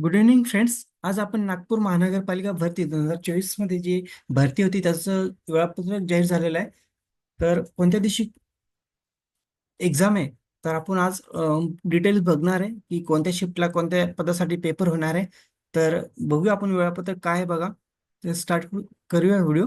Good evening friends आज आपण नागपूर महानगरपालिका भरती दोन हजार चोवीसमध्ये जी भरती होती त्याचं वेळापत्रक जाहीर झालेलं आहे. तर कोणत्या दिवशी एक्झाम आहे? तर आपण आज डिटेल्स बघणार आहे की कोणत्या शिफ्टला कोणत्या पदासाठी पेपर होणार आहे. तर बघूया आपण वेळापत्रक काय आहे बघा. तर स्टार्ट करूया व्हिडिओ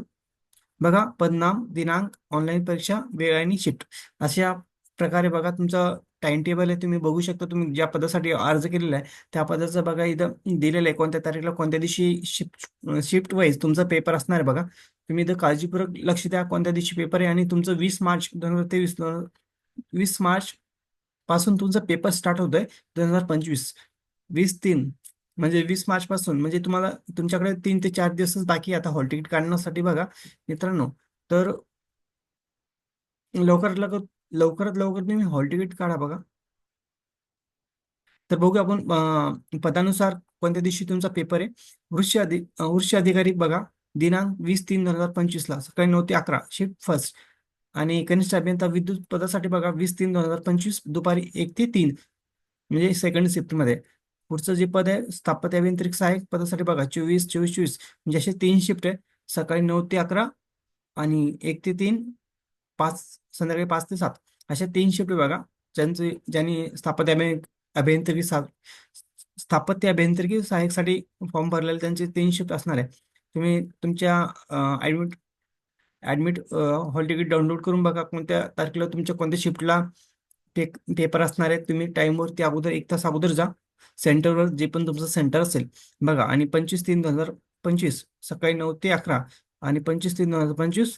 बघा पदनाम दिनांक ऑनलाईन परीक्षा वेळ आणि शिफ्ट अशा प्रकारे बघा तुमचं टाइम टेबल आहे तुम्ही बघू शकता तुम्ही ज्या पदासाठी अर्ज केलेला आहे त्या पदाचं बघा इथं दिलेलं आहे कोणत्या तारीखला कोणत्या दिवशी शिफ्ट शिफ्ट वाईज तुमचा पेपर असणार आहे बघा. तुम्ही इथं काळजीपूर्वक लक्ष द्या कोणत्या दिवशी पेपर आहे आणि तुमचं वीस मार्च दोन हजार तेवीस वीस मार्च पासून तुमचा पेपर स्टार्ट होतोय दोन हजार पंचवीस. वीस तीन म्हणजे वीस मार्च पासून म्हणजे तुम्हाला तुमच्याकडे तीन ते चार दिवसच बाकी आता हॉल तिकीट काढण्यासाठी बघा मित्रांनो. तर लवकरात लवकर लवकरात लवकर तुम्ही हॉल तिकीट काढा बघा. तर बघू आपण पदानुसार कोणत्या दिवशी तुमचा पेपर आहे. वृक्ष अधि वृक्ष अधिकारी बघा दिनांक वीस तीन दोन हजार पंचवीस ला सकाळी नऊ ते अकरा शिफ्ट फर्स्ट आणि कनिष्ठ अभियंता विद्युत पदासाठी बघा वीस तीन दोन हजार पंचवीस दुपारी एक ते तीन म्हणजे सेकंड शिफ्टमध्ये. पुढचं जे पद आहे स्थापत्य अभियांत्रिक सहाय्यक पदासाठी बघा चोवीस चोवीस चोवीस म्हणजे असे तीन शिफ्ट आहे. सकाळी नऊ ते अकरा आणि एक ते तीन पाच संध्याकाळी पाच ते सात. अशा तीन शिफ्ट बघा. ज्यांचे ज्यांनी स्थापत्य अभियांत्रिकी सा स्थापत्य अभियांत्रिकी सहाय्यकसाठी फॉर्म भरलेले त्यांचे तीन शिफ्ट असणार आहे. तुम्ही तुमच्या admit admit hall ticket download करून बघा कोणत्या तारखेला तुमच्या कोणत्या शिफ्टला पे पेपर असणार आहे तुम्ही टाईमवरती अगोदर एक तास अगोदर जा. सेंटरवर जे पण तुमचं सेंटर असेल बघा. आणि पंचवीस तीन दोन हजार पंचवीस सकाळी नऊ ते अकरा आणि पंचवीस तीन दोन हजार पंचवीस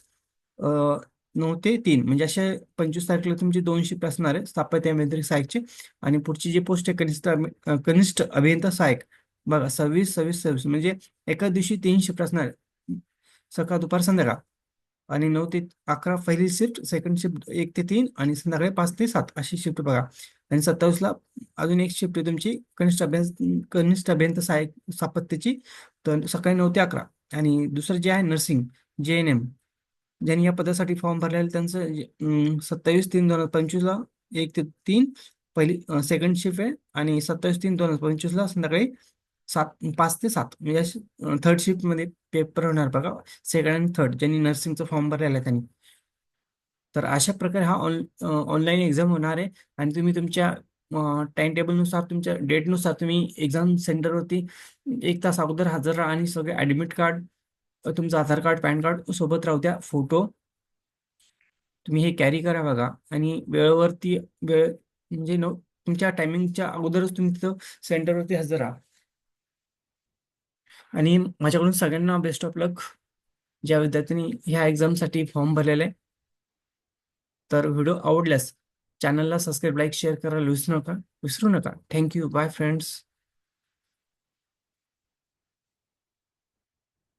नऊ ते तीन. म्हणजे अशा पंचवीस तारखेला तुमची दोन शिफ्ट असणार आहे स्थापत्य अभियांत्रिक सहाय्यकची आणि पुढची जी पोस्ट आहे कनिष्ठ कनिष्ठ अभियंता सहाय्यक बघा सव्वीस सव्वीस सव्वीस. म्हणजे एका दिवशी तीन शिफ्ट असणार सकाळ दुपार संध्याकाळ. आणि नऊ ते अकरा पहिली शिफ्ट सेकंड शिफ्ट एक ते तीन आणि संध्याकाळी पाच ते सात अशी शिफ्ट बघा. आणि सत्तावीसला अजून एक शिफ्ट आहे तुमची कनिष्ठ अभियं कनिष्ठ अभियंता सहाय्यक स्थापत्यची. तर सकाळी नऊ ते अकरा. आणि दुसरं जे आहे नर्सिंग जे एन एम. ज्यांनी या पदासाठी फॉर्म भरलेला त्यांचं सत्तावीस तीन दोन हजार पंचवीसला एक ते तीन पहिली सेकंड शिफ्ट आहे आणि सत्तावीस तीन दोन हजार पंचवीसला संध्याकाळी सात पाच ते सात म्हणजे थर्ड शिफ्टमध्ये पेपर होणार बघा सेकंड आणि थर्ड ज्यांनी नर्सिंगचा फॉर्म भरलेला आहे त्यांनी. तर अशा प्रकारे हा ऑन ऑनलाईन एक्झाम होणार आहे आणि तुम्ही तुमच्या टाइम टेबलनुसार तुमच्या डेटनुसार तुम्ही एक्झाम सेंटरवरती एक तास अगोदर हजर राहा आणि सगळे ॲडमिट कार्ड तुमचं आधार कार्ड पॅन कार्ड सोबत राहू द्या. फोटो तुम्ही हे कॅरी करा बघा. आणि वेळेवरती वेळ म्हणजे नो तुमच्या टायमिंगच्या अगोदरच तुम्ही तिथं सेंटरवरती हजर राहा. आणि माझ्याकडून सगळ्यांना बेस्ट ऑफ लक ज्या विद्यार्थ्यांनी ह्या एक्झामसाठी फॉर्म भरलेला आहे. तर व्हिडिओ आवडल्यास चॅनलला सबस्क्राईब लाईक शेअर करायला विसरू नका. विसरू नका. Thank you bye friends